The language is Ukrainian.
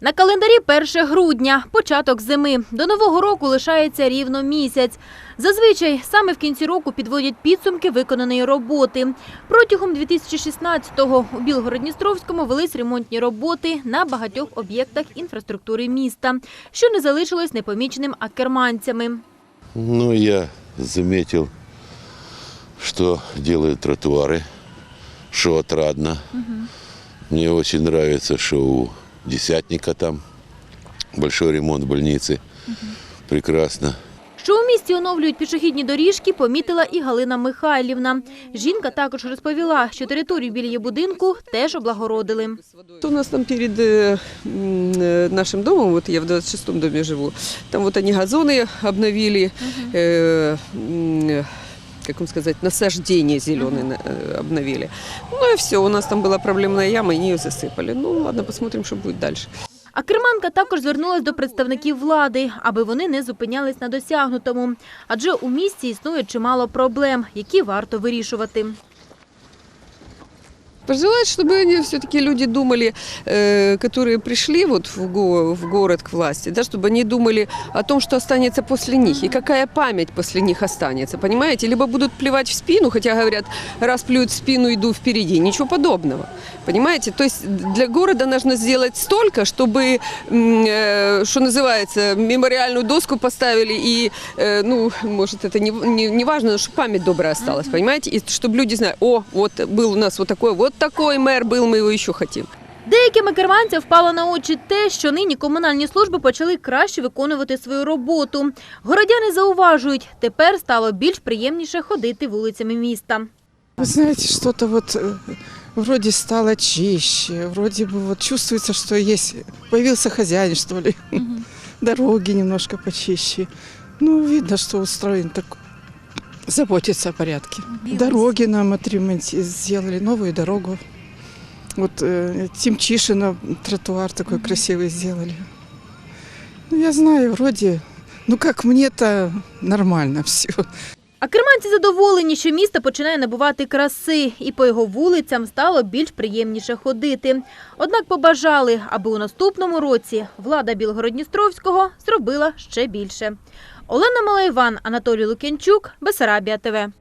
На календарі 1 грудня, початок зими. До нового року лишається рівно місяць. Зазвичай саме в кінці року підводять підсумки виконаної роботи. Протягом 2016-го у Білгород-Дністровському велись ремонтні роботи на багатьох об'єктах інфраструктури міста, що не залишилось непоміченим акерманцями. Ну, я заметил, что делают тротуары, что отрадно. Мне очень нравится, что у Десятника там большой ремонт больницы. Прекрасно. Що у місті оновлюють пішохідні доріжки, помітила і Галина Михайлівна. Жінка також розповіла, що територію біля її будинку теж облагородили. У нас там перед э, м, э, нашим домом, вот я в 26-м доме живу, там вот они газоны обновили, э, м, э, как вам сказать, насаждение зеленые э, обновили. Ну и все, у нас там была проблемная яма, и ее засыпали. Ну ладно, посмотрим, что будет дальше. А керманка також звернулась до представників влади, аби вони не зупинялись на досягнутому. Адже у місті існує чимало проблем, які варто вирішувати. Пожелать, чтобы они все-таки люди думали, э, которые пришли вот в, го- в город к власти, да, чтобы они думали о том, что останется после них и какая память после них останется, понимаете? Либо будут плевать в спину, хотя говорят, раз плюют в спину, иду впереди. Ничего подобного, понимаете? То есть для города нужно сделать столько, чтобы, э, что называется, мемориальную доску поставили и, э, ну, может, это не, не, не важно, но чтобы память добрая осталась, понимаете? И чтобы люди знали, о, вот был у нас вот такой, вот такой мэр был, мы его еще хотим. Деяким керманцям впало на очі те, що нині комунальні служби почали краще виконувати свою роботу. Городяни зауважують, тепер стало більш приємніше ходити вулицями міста. Вы знаете, что-то вот э, вроде стало чище, вроде бы вот чувствуется, что есть, появился хозяин, что ли. Дороги немножко почище. Ну, видно, что устроен так, заботится о порядке. Дороги нам отремонти- сделали, новую дорогу. Вот э, Тимчишина тротуар такой красивый сделали. Ну, я знаю, вроде, ну, как мне-то нормально все. А керманці задоволені, що місто починає набувати краси, і по його вулицям стало більш приємніше ходити. Однак побажали, аби у наступному році влада Білгород-Дністровського зробила ще більше. Олена Малайван, Анатолій Лук'янчук, Бесарабія ТВ.